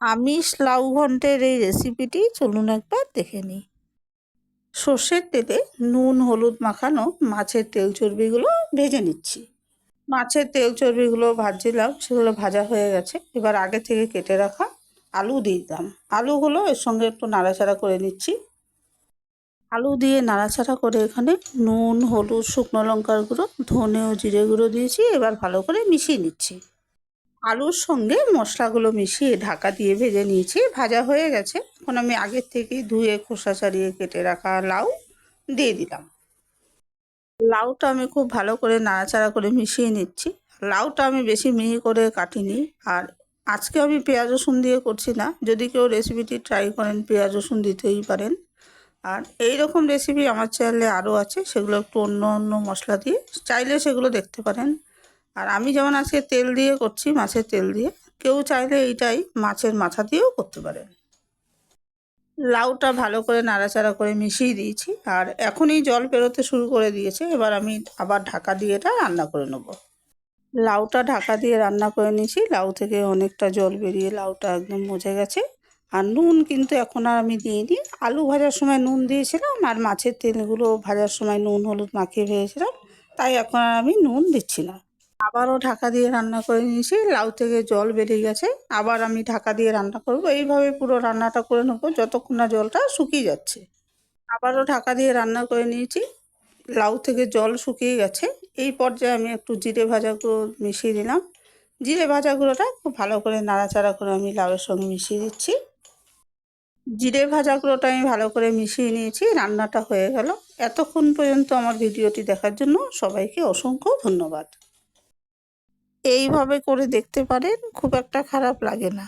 আমিষ লাউ ঘন্টের এই রেসিপিটি চলুন একবার দেখে নিই। সর্ষের তেলে নুন, হলুদ মাখানো মাছের তেল চর্বিগুলো ভেজে নিচ্ছি। মাছের তেল চর্বিগুলো ভাজছিলাম, সেগুলো ভাজা হয়ে গেছে। এবার আগে থেকে কেটে রাখা আলু দিয়ে দিলাম। আলুগুলো এর সঙ্গে একটু নাড়াচাড়া করে নিচ্ছি। আলু দিয়ে নাড়াচাড়া করে এখানে নুন, হলুদ, শুকনো লঙ্কার গুঁড়ো, ধনে ও জিরে গুঁড়ো দিয়েছি। এবার ভালো করে মিশিয়ে নিচ্ছি। আলুর সঙ্গে মশলাগুলো মিশিয়ে ঢাকা দিয়ে ভেজে নিয়েছি। ভাজা হয়ে গেছে। এখন আমি আগের থেকেই ধুয়ে, খোসা ছাড়িয়ে কেটে রাখা লাউ দিয়ে দিলাম। লাউটা আমি খুব ভালো করে নাড়াচাড়া করে মিশিয়ে নিচ্ছি। লাউটা আমি বেশি মিহি করে কাটিনি। আর আজকে আমি পেঁয়াজ, রসুন দিয়ে করছি না। যদি কেউ রেসিপিটি ট্রাই করেন, পেঁয়াজ, রসুন দিতেই পারেন। আর এই রকম রেসিপি আমার চ্যানেলে আরও আছে। সেগুলো একটু অন্য অন্য মশলা দিয়ে চাইলে সেগুলো দেখতে পারেন। আর আমি যেমন আজকে তেল দিয়ে করছি, মাছের তেল দিয়ে, কেউ চাইলে এইটাই মাছের মাথা দিয়েও করতে পারে। লাউটা ভালো করে নাড়াচাড়া করে মিশিয়ে দিয়েছি, আর এখনই জল বেরোতে শুরু করে দিয়েছে, এবার আমি আবার ঢাকা দিয়ে এটা রান্না করে নেব। লাউটা ঢাকা দিয়ে রান্না করে নিয়েছি, লাউ থেকে অনেকটা জল বেরিয়ে লাউটা একদম মজে গেছে। আর নুন কিন্তু এখন আর আমি দিইনি, আলু ভাজার সময় নুন দিয়েছিলাম, আর মাছের তেলগুলো ভাজার সময় নুন হলুদ মাখিয়ে ভেজেছিলাম, তাই এখন আর আমি নুন দিচ্ছি না। আবারও ঢাকা দিয়ে রান্না করে নিয়েছি। লাউ থেকে জল বেরিয়ে গেছে। আবার আমি ঢাকা দিয়ে রান্না করব। এইভাবে পুরো রান্নাটা করে নেব। যতক্ষণ না জলটা শুকিয়ে যাচ্ছে। আবারও ঢাকা দিয়ে রান্না করে নিয়েছি। লাউ থেকে জল শুকিয়ে গেছে। এই পর্যায়ে আমি একটু জিরে ভাজা গুঁড়ো মিশিয়ে দিলাম জিরে ভাজা গুঁড়োটা খুব ভালো করে নাড়াচাড়া করে আমি লাউয়ের সঙ্গে মিশিয়ে দিচ্ছি। জিরে ভাজা গুঁড়োটা আমি ভালো করে মিশিয়ে নিয়েছি। রান্নাটা হয়ে গেল। এতক্ষণ পর্যন্ত আমার ভিডিওটি দেখার জন্য সবাইকে অসংখ্য ধন্যবাদ। এইভাবে করে দেখতে পারেন খুব একটা খারাপ লাগে না।